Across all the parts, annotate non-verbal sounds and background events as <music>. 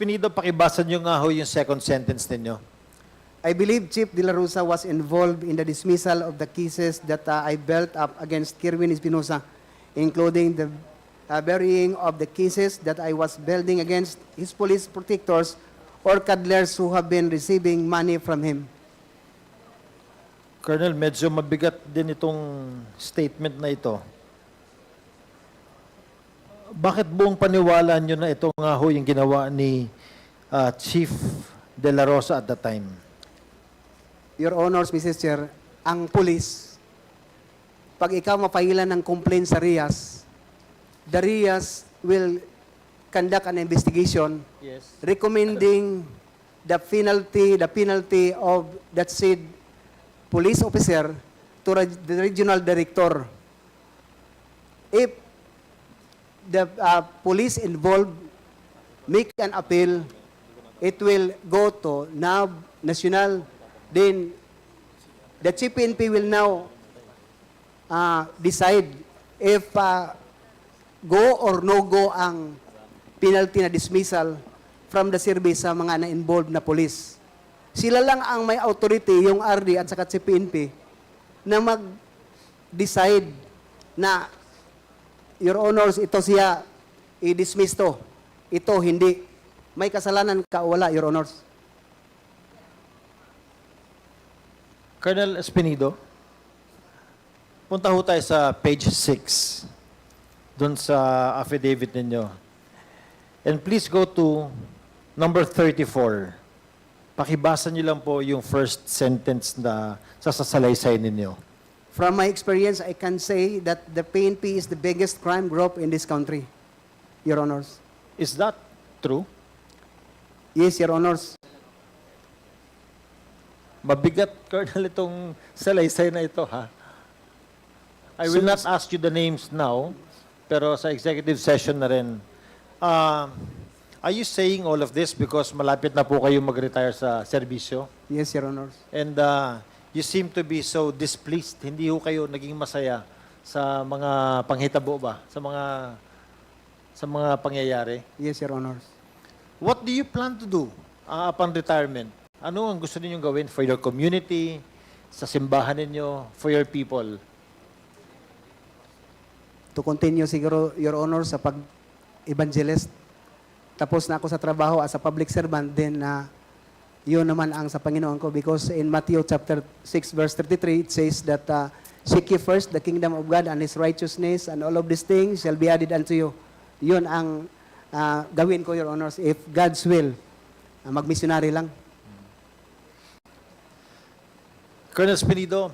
Espinido, pakibasa nyo nga ho yung second sentence ninyo. I believe Chief De La Rosa was involved in the dismissal of the cases that uh, I built up against Kirwin Espinosa, including the uh, burying of the cases that I was building against his police protectors or cuddlers who have been receiving money from him. Colonel, medyo mabigat din itong statement na ito. Bakit buong paniwala nyo na ito nga ho yung ginawa ni ah, Chief De La Rosa at the time? Your Honors, Mrs. Chair, ang police, pag ikaw mapailan ng complaint sa RIAS, the RIAS will conduct an investigation Yes. recommending the penalty, the penalty of that said police officer to the regional director. If the uh, police involved make an appeal, it will go to NAB, National, then the Chief PNP will now uh, decide if uh, go or no go ang penalty na dismissal from the service sa mga na-involved na police. Sila lang ang may authority, yung RD at saka si PNP, na mag-decide na, Your Honors, ito siya, i-dismiss to. Ito, hindi. May kasalanan ka o wala, Your Honors. Colonel Espinido, punta ho tayo sa page 6, doon sa affidavit ninyo. And please go to number 34. Pakibasa niyo lang po yung first sentence na sasasalaysay ninyo. From my experience, I can say that the PNP is the biggest crime group in this country, Your Honors. Is that true? Yes, Your Honors. Mabigat, <laughs> Colonel, itong salaysay na ito, ha? I will not ask you the names now, pero sa executive session na rin. Ah, are you saying all of this because malapit na po kayo mag-retire sa serbisyo? Yes, Your Honors. And ah, you seem to be so displeased. Hindi ho kayo naging masaya sa mga panghitabo ba? Sa mga sa mga pangyayari? Yes, Your Honors. What do you plan to do ah, upon retirement? Ano ang gusto ninyong gawin for your community, sa simbahan ninyo, for your people? to continue siguro, Your Honor, sa pag-evangelist. Tapos na ako sa trabaho as a public servant, then na yun naman ang sa Panginoon ko. Because in Matthew chapter 6, verse 33, it says that uh, Seek ye first the kingdom of God and His righteousness, and all of these things shall be added unto you. Yun ang uh, gawin ko, Your Honors, if God's will. Uh, mag-missionary lang. Colonel Spinido,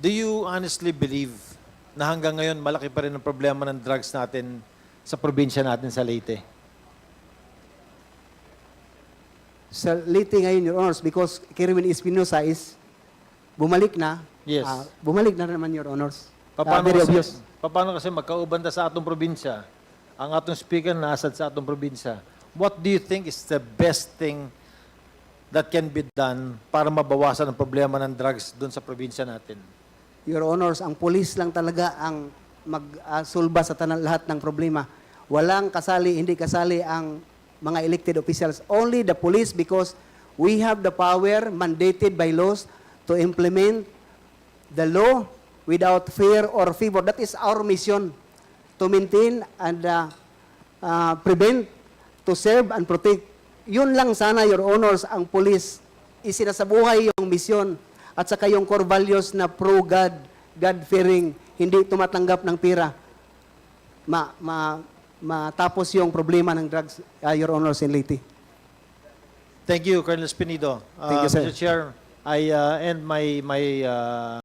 do you honestly believe na hanggang ngayon malaki pa rin ang problema ng drugs natin sa probinsya natin sa Leyte? Sa Leyte ngayon, Your Honors, because Kerwin Espinosa is bumalik na. Yes. Ah, bumalik na naman, Your Honors. Ah, Paano very kasi, obvious. paano kasi magkaubanda sa atong probinsya? Ang atong speaker nasad sa atong probinsya. What do you think is the best thing that can be done para mabawasan ang problema ng drugs doon sa probinsya natin? Your Honors, ang police lang talaga ang magsulba sa tanan lahat ng problema. Walang kasali, hindi kasali ang mga elected officials. Only the police because we have the power mandated by laws to implement the law without fear or favor. That is our mission to maintain and uh, uh, prevent, to serve and protect. Yun lang sana, Your Honors, ang police isinasabuhay yung misyon at saka yung core values na pro-God, God-fearing, hindi tumatanggap ng pira. Ma, ma, matapos yung problema ng drugs, uh, Your Honors, in Leyte. Thank you, Colonel Spinido. Thank you, Uh, sir. Mr. Chair, I uh, end my my uh,